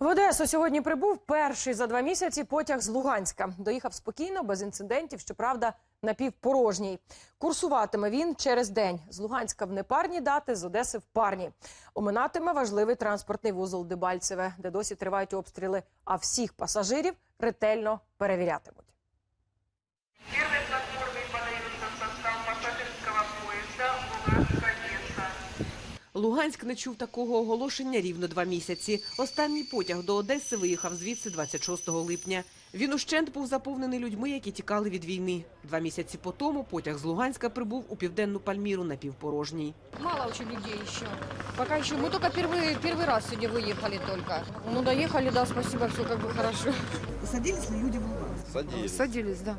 В Одесу сьогодні прибув перший за два місяці потяг з Луганська. Доїхав спокійно, без інцидентів, щоправда, напівпорожній. Курсуватиме він через день з Луганська в непарні дати, з Одеси в парні. Оминатиме важливий транспортний вузол Дебальцеве, де досі тривають обстріли, а всіх пасажирів ретельно перевірятимуть. Первой платформой подается состав пассажирского поезда Луганск-Одесса. Луганськ не чув такого оголошення рівно два місяці. Останній потяг до Одеси виїхав звідси 26 липня. Він ущент був заповнений людьми, які тікали від війни. Два місяці по тому потяг з Луганська прибув у південну Пальміру напівпорожній. Мало очень людей еще. Пока еще. Мы только первый, первый раз сегодня выехали только. Ну, доехали, да, спасибо, все как бы хорошо. Садились ли люди в Луганськ? Садились. Садились, да.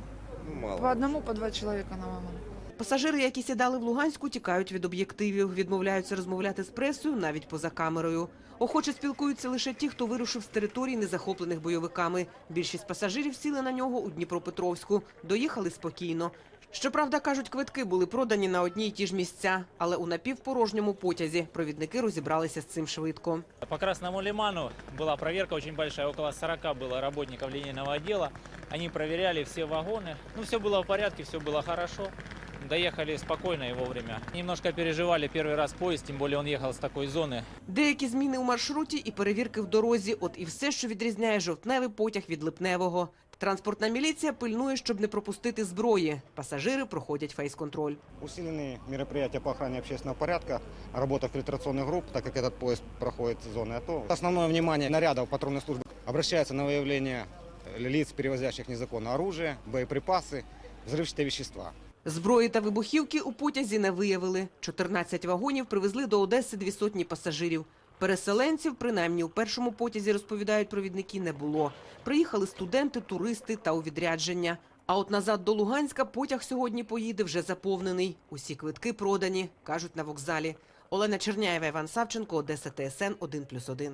Ну, мало. По одному, по два человека на маму. Пасажири, які сідали в Луганську, тікають від об'єктивів, відмовляються розмовляти з пресою навіть поза камерою. Охоче спілкуються лише ті, хто вирушив з територій, не захоплених бойовиками. Більшість пасажирів сіли на нього у Дніпропетровську. Доїхали спокійно. Щоправда, кажуть, квитки були продані на одні й ті ж місця, але у напівпорожньому потязі провідники розібралися з цим швидко. По Красному лиману была проверка очень большая, около 40 было работников линейного отдела. Они проверяли все вагоны. Ну, все было в порядке, все было хорошо. Доехали спокойно и вовремя. Немножко переживали первый раз поезд, тем более он ехал с такой зоны. Деякі зміни у маршруті і перевірки в дорозі. От і все, що відрізняє жовтневий потяг від липневого. Транспортна міліція пильнує, щоб не пропустити зброї. Пасажири проходять фейс-контроль. Усиленные мероприятия по охране общественного порядка, работа фильтрационных групп, так как этот поезд проходит зоны АТО. Основное внимание нарядов патрульной службы обращается на выявление э, лиц, перевозящих незаконно оружие, боеприпасы, взрывчатые вещества. Зброї та вибухівки у потязі не виявили. 14 вагонів привезли до Одеси дві сотні пасажирів. Переселенців, принаймні у першому потязі, розповідають провідники, не було. Приїхали студенти, туристи та у відрядження. А от назад до Луганська потяг сьогодні поїде вже заповнений. Усі квитки продані, кажуть на вокзалі. Олена Черняєва, Іван Савченко, Одеса ТСН 1+,1.